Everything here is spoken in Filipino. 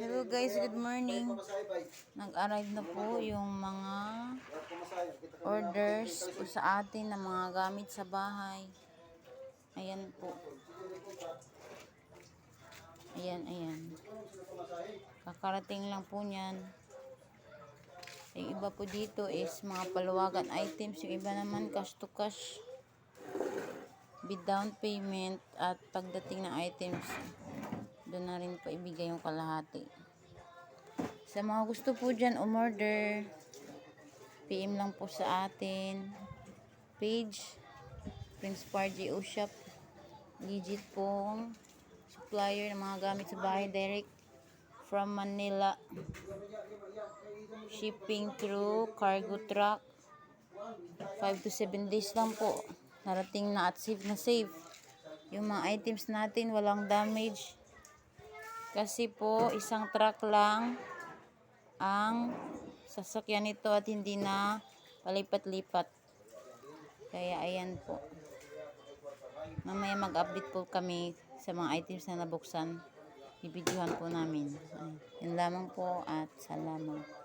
Hello guys, good morning. Nag-arrive na po yung mga orders po sa atin ng mga gamit sa bahay. Ayan po. Ayan, ayan. Kakarating lang po niyan. Yung iba po dito is mga paluwagan items. Yung iba naman cash to cash. With down payment at pagdating ng items, doon na rin po ibigay yung kalahati. Sa mga gusto po dyan umorder, PM lang po sa atin. Page, Prince Pargy O Shop. Legit pong supplier ng mga gamit sa bahay direct from Manila. Shipping through cargo truck. 5 to 7 days lang po. Narating na at safe na safe. Yung mga items natin walang damage. Kasi po isang truck lang ang sasakyan nito at hindi na palipat-lipat. Kaya ayan po. Mamaya mag-update po kami sa mga items na nabuksan. Bibidyohan po namin. Ay, yun lamang po at salamat.